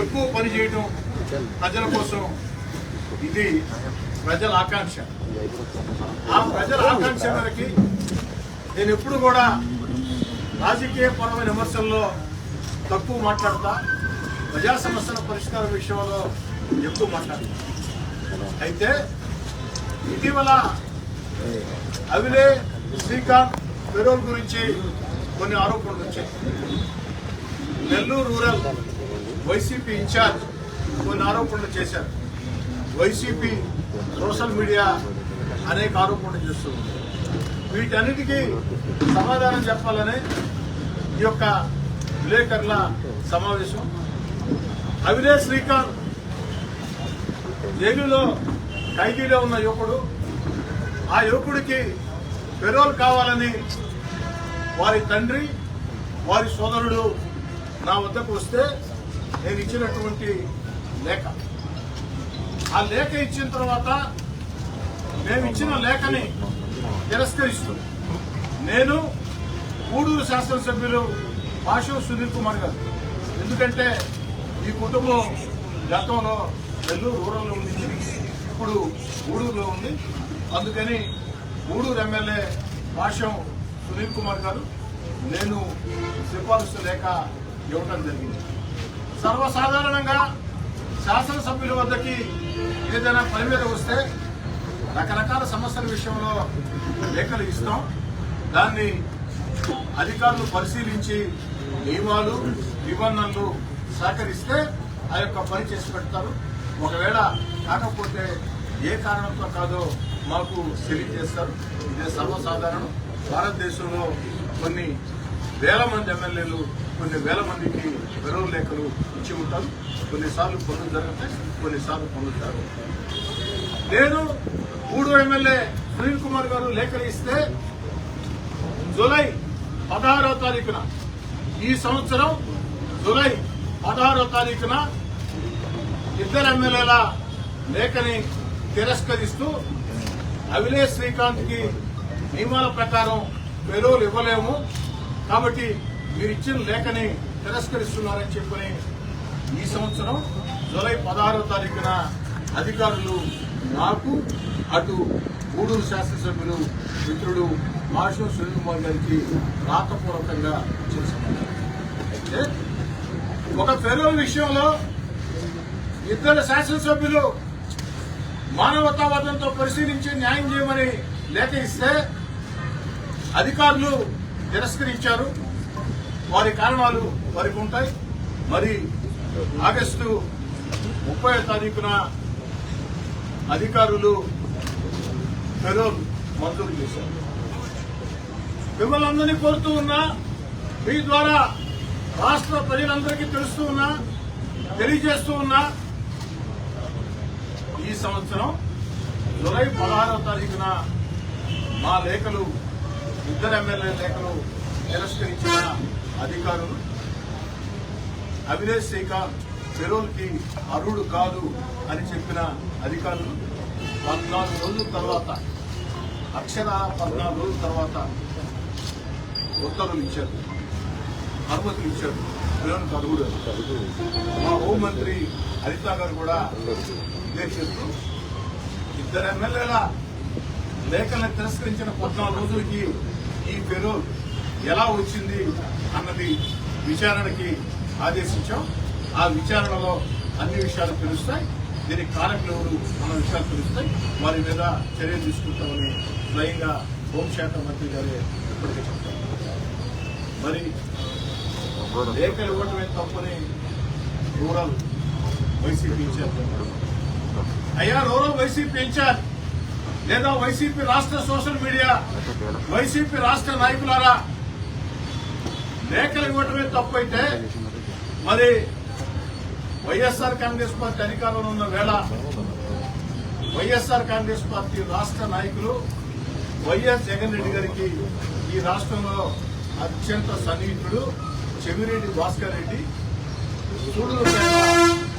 ఎక్కువ పని చేయడం ప్రజల కోసం ఇది ప్రజల ఆకాంక్ష. ఆ ప్రజల ఆకాంక్ష మేరకి నేను ఎప్పుడు కూడా రాజకీయ పరమైన విమర్శల్లో తక్కువ మాట్లాడతా ప్రజా సమస్యల పరిష్కారం విషయంలో ఎక్కువ మాట్లాడతా. అయితే ఇటీవల అవిలే శ్రీకాంత్ పెరోల్ గురించి కొన్ని ఆరోపణలు వచ్చాయి. నెల్లూరు రూరల్ వైసీపీ ఇన్ఛార్జ్ కొన్ని ఆరోపణలు చేశారు. వైసీపీ సోషల్ మీడియా అనేక ఆరోపణలు చేస్తుంది వీటన్నిటికీ సమాధానం చెప్పాలని ఈ యొక్క విలేకరుల సమావేశం. అవినే శ్రీకాంత్ జైలులో ఖైదీలో ఉన్న యువకుడు. ఆ యువకుడికి పెరోల్ కావాలని వారి తండ్రి వారి సోదరుడు నా వద్దకు వస్తే నేను ఇచ్చినటువంటి లేఖ. ఆ లేఖ ఇచ్చిన తర్వాత మేము ఇచ్చిన లేఖని తిరస్కరిస్తూ నేను కూడూరు శాసనసభ్యులు భాష సునీల్ కుమార్ గారు. ఎందుకంటే ఈ కుటుంబం గతంలో నెల్లూరు రూరల్లో ఉంది ఇప్పుడు గూడూరులో ఉంది. అందుకని గూడూరు ఎమ్మెల్యే పాషం సునీల్ కుమార్ గారు నేను సిఫారసు లేఖ ఇవ్వటం జరిగింది. సర్వసాధారణంగా శాసనసభ్యుల వద్దకి ఏదైనా పని మీద వస్తే రకరకాల సమస్యల విషయంలో లేఖలు ఇస్తాం. దాన్ని అధికారులు పరిశీలించి నియమాలు నిబంధనలు సహకరిస్తే ఆ యొక్క పని చేసి పెడతారు. ఒకవేళ కాకపోతే ఏ కారణంతో కాదో మాకు తెలియజేస్తారు. ఇదే సర్వసాధారణం. భారతదేశంలో కొన్ని వేల మంది ఎమ్మెల్యేలు కొన్ని వేల మందికి వెరవు లేఖలు ఇచ్చి ఉంటారు. కొన్నిసార్లు పనులు జరుగుతాయి కొన్నిసార్లు పనులు జరగవు. నేను మూడు ఎమ్మెల్యే సునీల్ కుమార్ గారు లేఖలు ఇస్తే జూలై పదహారో తారీఖున ఈ సంవత్సరం జూలై పదహారో తారీఖున ఇద్దరు ఎమ్మెల్యేల లేఖని తిరస్కరిస్తూ అవిలేష్ శ్రీకాంత్కి నియమాల ప్రకారం పెరోలు ఇవ్వలేము. కాబట్టి మీరు ఇచ్చిన లేఖని తిరస్కరిస్తున్నారని చెప్పని ఈ సంవత్సరం జూలై పదహారో తారీఖున అధికారులు నాకు అటు గూడూరు శాసనసభ్యులు మిత్రుడు మాషం సునీల్ కుమార్ గారికి రాతపూర్వకంగా చేశారు అయితే ఒక ఫెరోల్ విషయంలో ఇద్దరు శాసనసభ్యులు మానవతావాదంతో పరిశీలించి న్యాయం చేయమని లేఖ ఇస్తే అధికారులు తిరస్కరించారు. వారి కారణాలు వారికి ఉంటాయి. మరి ఆగస్టు ముప్పై తారీఖున అధికారులు పెరోల్ మంజూరు చేశారు. మిమ్మల్ని అందరినీ కోరుతూ ఉన్నా మీ ద్వారా రాష్ట్ర ప్రజలందరికీ తెలుస్తూ ఉన్నా తెలియజేస్తూ ఉన్నా ఈ సంవత్సరం జూలై పదహారవ తారీఖున మా లేఖలు ఇద్దరు ఎమ్మెల్యే లేఖలు తిరస్కరించిన అధికారులు అవినేష్ శ్రీకాంత్ ఫెరోల్కి అర్హుడు కాదు అని చెప్పిన అధికారులు పద్నాలుగు రోజుల తర్వాత అక్షర పద్నాలుగు రోజుల తర్వాత ఉత్తర్వులు ఇచ్చారు. అనుమతులు ఇచ్చారు. ఫెరోల్కి అర్హుడు మా హోంమంత్రి అనితా గారు కూడా ఇదే చెప్తూ ఇద్దరు ఎమ్మెల్యేల లేఖలను తిరస్కరించిన పద్నాలుగు రోజులకి ఈ ఫెరోల్ ఎలా వచ్చింది అన్నది విచారణకి ఆదేశించాం. ఆ విచారణలో అన్ని విషయాలు తెలుస్తాయి. దీనికి కారకులు మన విషయాలు తెలుస్తాయి. వారి మీద చర్యలు తీసుకుంటామని స్వయంగా హోంశాఖ మంత్రి గారే ఇప్పటికే చెప్తారు మరి లేఖలు ఇవ్వటమే తప్పని రూరల్ వైసీపీ ఇన్ఛార్జ్ అయ్యా రూరల్ వైసీపీ ఇన్ఛార్జ్ లేదా వైసీపీ రాష్ట్ర సోషల్ మీడియా వైసీపీ రాష్ట్ర నాయకులారా లేఖలు ఇవ్వటమే తప్పైతే మరి వైఎస్ఆర్ కాంగ్రెస్ పార్టీ అధికారంలో ఉన్న వేళ వైఎస్ఆర్ కాంగ్రెస్ పార్టీ రాష్ట్ర నాయకులు వైఎస్ జగన్ రెడ్డి గారికి ఈ రాష్ట్రంలో అత్యంత సన్నిహితుడు చెవిరెడ్డి భాస్కర్ రెడ్డి సూడూరు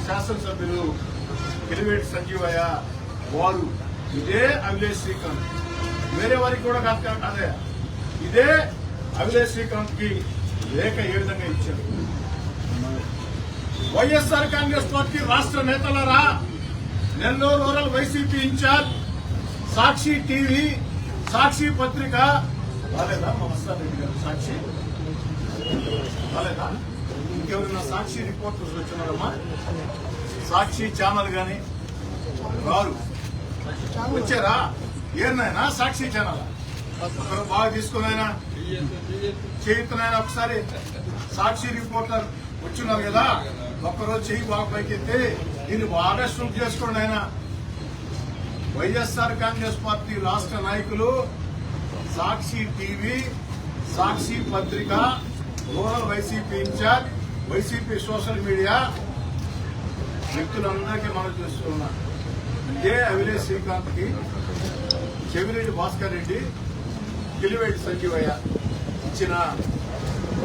శాసనసభ్యులు కిలివేటి సంజీవయ్య వారు. ఇదే అభిలేష్ శ్రీకాంత్. వేరే వారికి కూడా కాదు కాదే ఇదే అభిలేష్ శ్రీకాంత్కి లేఖ ఏ విధంగా ఇచ్చారు? వైఎస్ఆర్ కాంగ్రెస్ పార్టీ రాష్ట్ర నేతలరా Nellore rural YCP incharge Sakshi TV Sakshi పత్రిక. రాలేదా మా రెడ్డి గారు? సాక్షి? రాలేదా? ఇంకెవరైనా సాక్షి రిపోర్టర్స్ వచ్చినారమ్మా? సాక్షి ఛానల్ కానీ రారు. వచ్చారా? ఏనాయనా సాక్షి ఛానల్? ఒకరు బాగా తీసుకున్నాయినా? చేయుతున్నాయన ఒకసారి సాక్షి రిపోర్టర్ వచ్చినారు కదా? ఒక్కరోజు చెయ్యి బాగా పైకెత్తి దీన్ని బాగా స్ట్రూప్ చేసుకోండి ఆయన. వైఎస్ఆర్ కాంగ్రెస్ పార్టీ రాష్ట్ర నాయకులు సాక్షి టీవీ సాక్షి పత్రిక rural YCP incharge YCP social media వ్యక్తులందరికీ మనం చేస్తున్నా. ఇదే అవినేష్ శ్రీకాంత్కి చెవిరెడ్డి భాస్కర్ రెడ్డి కిలివేటి సంజీవయ్య ఇచ్చిన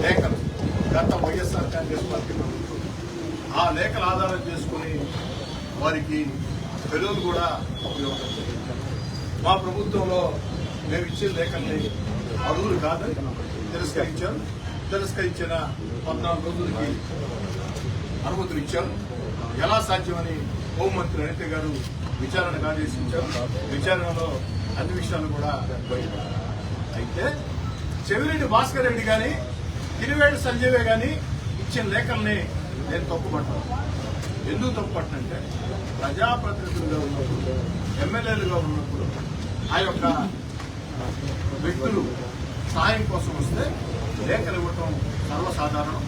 లేఖలు. గత వైఎస్ఆర్ కాంగ్రెస్ పార్టీ ప్రభుత్వం. ఆ లేఖలు ఆధారం చేసుకుని వారికి పెరుగులు కూడా ఉపయోగపడుతుంది మా ప్రభుత్వంలో మేము ఇచ్చే లేఖల్ని అడుగులు కాదని తిరస్కరించాం. తిరస్కరించిన పద్నాలుగు రోజులకి అనుమతులు ఇచ్చాం. ఎలా సాధ్యమని హోంమంత్రి అనిత గారు విచారణకు ఆదేశించారు. విచారణలో అన్ని విషయాలు కూడా అయితే చెవిరెడ్డి భాస్కర్ రెడ్డి గాని తిరువేడు సంజయ్ గాని ఇచ్చిన లేఖల్ని నేను తప్పుపట్టాను. ఎందుకు తప్పుపట్టనంటే ప్రజాప్రతినిధులుగా ఉన్నప్పుడు ఎమ్మెల్యేలుగా ఉన్నప్పుడు ఆ యొక్క వ్యక్తులు సాయం కోసం వస్తే లేఖలు ఇవ్వటం సర్వసాధారణం.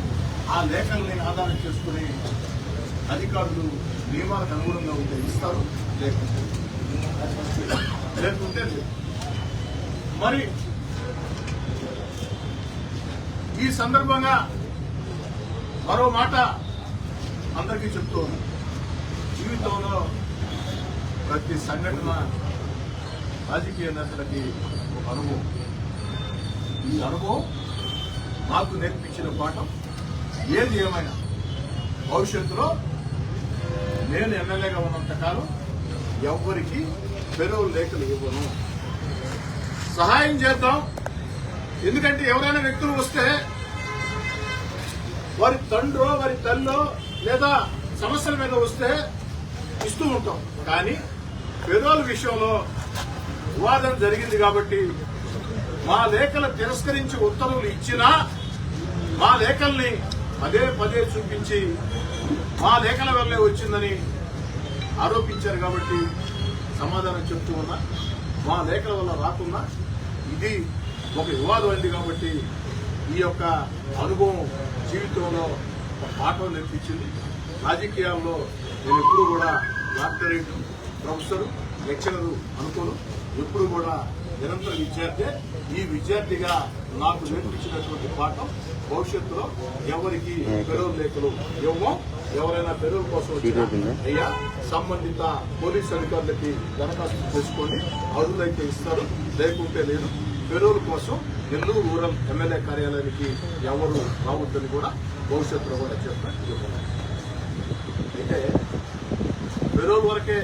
ఆ లేఖల్ని ఆధారం చేసుకుని అధికారులు నియమాలకు అనుగుణంగా ఉంటే ఇస్తారు లేకుంటే లేకుంటే మరి ఈ సందర్భంగా మరో మాట అందరికీ చెప్తూ జీవితంలో ప్రతి సంఘటన రాజకీయ నేతలకి ఒక అనుభవం. ఈ అనుభవం నాకు నేర్పించిన పాఠం. ఏది ఏమైనా భవిష్యత్తులో నేను ఎమ్మెల్యేగా ఉన్నంత కాలం ఎవరికి పెరువు లేఖలు ఇవ్వను. సహాయం చేద్దాం. ఎందుకంటే ఎవరైనా వ్యక్తులు వస్తే వారి తండ్రో వారి తల్లో లేదా సమస్యల మీద వస్తే ఇస్తూ ఉంటాం. కానీ పెరోల్ విషయంలో వివాదం జరిగింది కాబట్టి మా లేఖలు తిరస్కరించి ఉత్తర్వులు ఇచ్చినా మా లేఖల్ని పదే పదే చూపించి మా లేఖల వల్లే వచ్చిందని ఆరోపించారు కాబట్టి సమాధానం చెప్తూ ఉన్నా మా లేఖల వల్ల రాకున్నా ఇది ఒక వివాదం అయింది కాబట్టి ఈ యొక్క అనుభవం జీవితంలో పాఠం నేర్పించింది. రాజకీయాల్లో నేను ఎప్పుడు కూడా డాక్టరేట్ ప్రొఫెసర్ లెక్చరర్ అనుకోను. ఎప్పుడు కూడా నిరంతర విద్యార్థి. ఈ విద్యార్థిగా నాకు నేర్పించినటువంటి పాఠం భవిష్యత్తులో ఎవరికి పెరువు లేఖలు ఇవ్వం ఎవరైనా పెరువు కోసం అయ్యా సంబంధిత పోలీస్ అధికారులకి దరఖాస్తు చేసుకోండి. అరువులైతే ఇస్తారు. లేకుంటే లేదు. పెరువుల కోసం నెల్లూరు రూరల్ ఎమ్మెల్యే కార్యాలయానికి ఎవరు రావద్దని కూడా భవిష్యత్తులో కూడా చెప్పారు. అయితే పెరోల్ వరకే